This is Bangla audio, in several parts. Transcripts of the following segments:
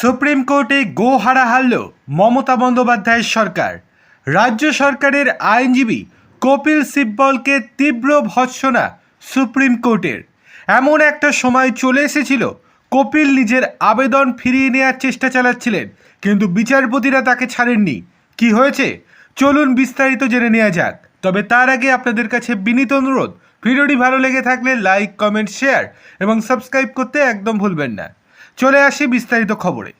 সুপ্রিম কোর্টে গো হারা হারল মমতা বন্দ্যোপাধ্যায়ের সরকার। রাজ্য সরকারের আইনজীবী কপিল সিব্বলকে তীব্র ভৎসনা সুপ্রিম কোর্টের। এমন একটা সময় চলে এসেছিল, কপিল নিজের আবেদন ফিরিয়ে নেওয়ার চেষ্টা চালাচ্ছিলেন, কিন্তু বিচারপতিরা তাকে ছাড়েননি। কি হয়েছে? চলুন বিস্তারিত জেনে নেওয়া যাক। তবে তার আগে আপনাদের কাছে বিনীত অনুরোধ, ভিডিওটি ভালো লেগে থাকলে লাইক, কমেন্ট, শেয়ার এবং সাবস্ক্রাইব করতে একদম ভুলবেন না। চলে আসি বিস্তারিত খবরে।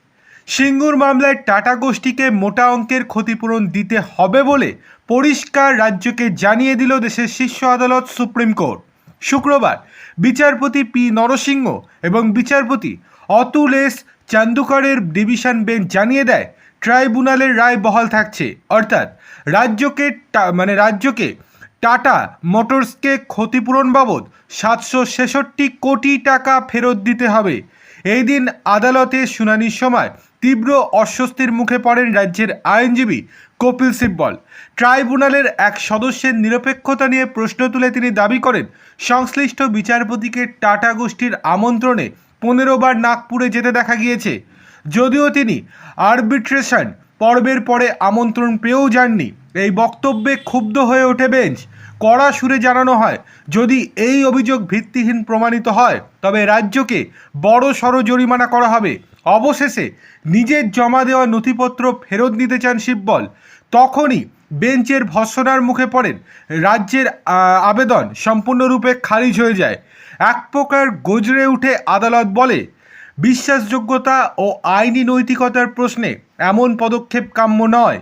সিঙ্গুর মামলায় টাটা গোষ্ঠীকে মোটা অঙ্কের ক্ষতিপূরণ দিতে হবে বলে পরিষ্কার রাজ্যকে জানিয়ে দিল দেশের শীর্ষ আদালত সুপ্রিম কোর্ট। শুক্রবার বিচারপতি পি নরসিংহ এবং বিচারপতি অতুল এস চান্দুকরের ডিভিশন বেঞ্চ জানিয়ে দেয়, ট্রাইব্যুনালের রায় বহাল থাকছে। অর্থাৎ রাজ্যকে মানে রাজ্যকে টাটা মোটরসকে ক্ষতিপূরণ বাবদ সাতশো ছেষট্টি কোটি টাকা ফেরত দিতে হবে। এই দিন আদালতে শুনানির সময় তীব্র অস্বস্তির মুখে পড়েন রাজ্যের আইনজীবী কপিল সিব্বল। ট্রাইব্যুনালের এক সদস্যের নিরপেক্ষতা নিয়ে প্রশ্ন তুলে তিনি দাবি করেন, সংশ্লিষ্ট বিচারপতিকে টাটা গোষ্ঠীর আমন্ত্রণে পনেরো বার নাগপুরে যেতে দেখা গিয়েছে। যদিও তিনি আরবিট্রেশন পর্বের পরে আমন্ত্রণ পেয়েও যাননি। এই বক্তব্যে ক্ষুব্ধ হয়ে ওঠে বেঞ্চ। কড়া সুরে জানানো হয়, যদি এই অভিযোগ ভিত্তিহীন প্রমাণিত হয়, তবে রাজ্যকে বড় সড় জরিমানা করা হবে। অবশেষে নিজের জমা দেওয়া নথিপত্র ফেরত নিতে চান শিববল। তখনই বেঞ্চের ভৎসনার মুখে পড়েন, রাজ্যের আবেদন সম্পূর্ণরূপে খারিজ হয়ে যায়। এক প্রকার গজরে উঠে আদালত বলে, বিশ্বাসযোগ্যতা ও আইনি নৈতিকতার প্রশ্নে এমন পদক্ষেপ কাম্য নয়।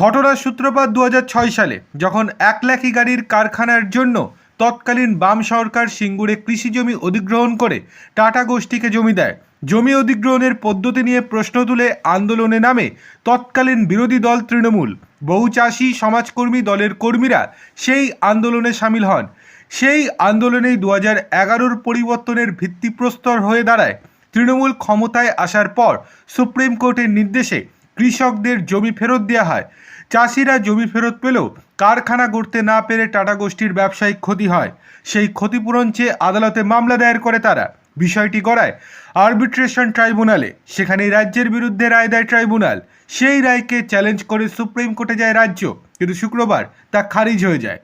ঘটনার সূত্রপাত দু হাজার ছয় সালে, যখন এক লাখি গাড়ির কারখানার জন্য তৎকালীন বাম সরকার সিঙ্গুরে কৃষি জমি অধিগ্রহণ করে টাটা গোষ্ঠীকে জমি দেয়। জমি অধিগ্রহণের পদ্ধতি নিয়ে প্রশ্ন তুলে আন্দোলনে নামে তৎকালীন বিরোধী দল তৃণমূল। বহু চাষি, সমাজকর্মী দলের কর্মীরা সেই আন্দোলনে সামিল হন। সেই আন্দোলনেই দু হাজার এগারোর পরিবর্তনের ভিত্তিপ্রস্তর হয়ে দাঁড়ায়। তৃণমূল ক্ষমতায় আসার পর সুপ্রিম কোর্টের নির্দেশে কৃষকদের জমি ফেরত দেওয়া হয়। চাষিরা জমি ফেরত পেলেও কারখানা গড়তে না পেরে টাটা গোষ্ঠীর ব্যবসায়িক ক্ষতি হয়। সেই ক্ষতিপূরণ চেয়ে আদালতে মামলা দায়ের করে তারা। বিষয়টি গড়ায় আর্বিট্রেশন ট্রাইব্যুনালে। সেখানে রাজ্যের বিরুদ্ধে রায় দেয় ট্রাইব্যুনাল। সেই রায়কে চ্যালেঞ্জ করে সুপ্রিম কোর্টে যায় রাজ্য। কিন্তু শুক্রবার তা খারিজ হয়ে যায়।